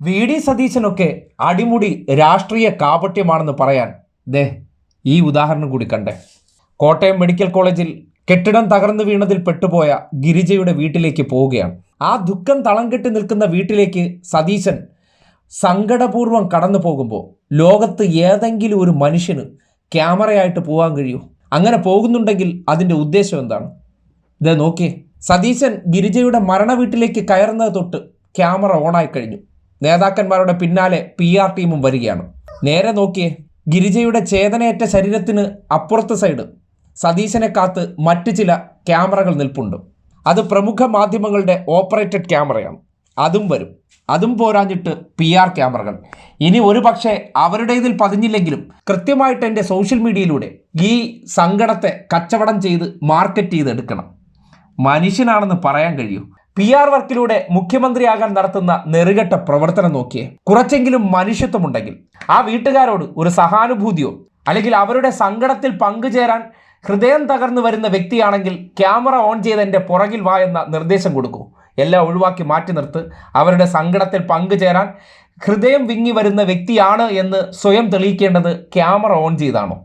V D സതീശനൊക്കെ അടിമുടി രാഷ്ട്രീയ കാപട്യമാണെന്ന് പറയാൻ ദേ ഈ ഉദാഹരണം കൂടി കണ്ടേ. കോട്ടയം മെഡിക്കൽ കോളേജിൽ കെട്ടിടം തകർന്നു വീണതിൽ പെട്ടുപോയ ഗിരിജയുടെ വീട്ടിലേക്ക് പോവുകയാണ്. ആ ദുഃഖം തളം കെട്ടി നിൽക്കുന്ന വീട്ടിലേക്ക് സതീശൻ സങ്കടപൂർവം കടന്നു പോകുമ്പോൾ ലോകത്ത് ഏതെങ്കിലും ഒരു മനുഷ്യന് ക്യാമറയായിട്ട് പോകാൻ കഴിയൂ അങ്ങനെ പോകുന്നുണ്ടെങ്കിൽ അതിന്റെ ഉദ്ദേശം എന്താണ്? ഇത് നോക്കിയേ. സതീശൻ ഗിരിജയുടെ മരണ വീട്ടിലേക്ക് കയറുന്നത് തൊട്ട് ക്യാമറ ഓണായി കഴിഞ്ഞു. നേതാക്കന്മാരുടെ പിന്നാലെ പി ആർ ടീമും വരികയാണ്. നേരെ നോക്കിയേ ഗിരിജയുടെ ചേതനയേറ്റ ശരീരത്തിന് അപ്പുറത്തെ സൈഡ് സതീശനെ കാത്ത് മറ്റ് ചില ക്യാമറകൾ നിൽപ്പുണ്ട്. അത് പ്രമുഖ മാധ്യമങ്ങളുടെ ഓപ്പറേറ്റഡ് ക്യാമറയാണ്. അതും വരും. അതും പോരാഞ്ഞിട്ട് പി ആർ ക്യാമറകൾ. ഇനി ഒരു പക്ഷേ അവരുടേതിൽ പതിഞ്ഞില്ലെങ്കിലും കൃത്യമായിട്ട് എന്റെ സോഷ്യൽ മീഡിയയിലൂടെ ഈ സങ്കടത്തെ കച്ചവടം ചെയ്ത് മാർക്കറ്റ് ചെയ്തെടുക്കണം. മനുഷ്യനാണെന്ന് പറയാൻ കഴിയൂ. പി ആർ വർക്കിലൂടെ മുഖ്യമന്ത്രിയാകാൻ നടത്തുന്ന നെറുകെട്ട പ്രവർത്തനം നോക്കിയേ. കുറച്ചെങ്കിലും മനുഷ്യത്വമുണ്ടെങ്കിൽ. ആ വീട്ടുകാരോട് ഒരു സഹാനുഭൂതിയോ അല്ലെങ്കിൽ അവരുടെ സങ്കടത്തിൽ പങ്കുചേരാൻ ഹൃദയം തകർന്നു വരുന്ന വ്യക്തിയാണെങ്കിൽ ക്യാമറ ഓൺ ചെയ്ത് എന്റെ പുറകിൽ വാ എന്ന നിർദ്ദേശം കൊടുക്കൂ. എല്ലാം ഒഴിവാക്കി മാറ്റി നിർത്ത്. അവരുടെ സങ്കടത്തിൽ പങ്കുചേരാൻ ഹൃദയം വിങ്ങി വരുന്ന വ്യക്തിയാണ് എന്ന് സ്വയം തെളിയിക്കേണ്ടത് ക്യാമറ ഓൺ ചെയ്താണോ?